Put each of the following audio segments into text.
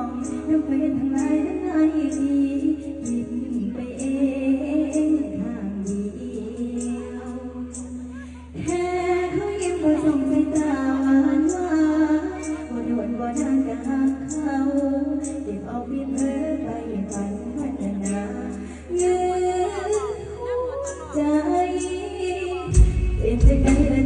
องนักเรีทั้งหลทั้งหลยดีไปเองข้างเดียวแค่เขายิ้มบ่ส่งสาตาหวานหวานบ่โานกักเขาเก็บเอาเพียงเธอไปฝันพัฒนาเงือใจเป็นจะไกล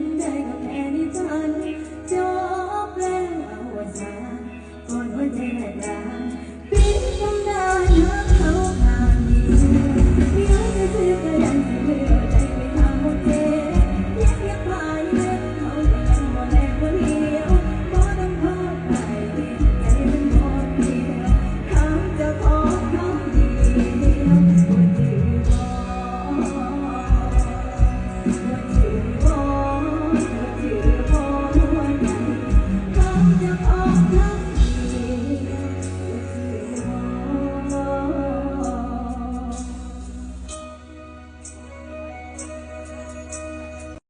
and anytime.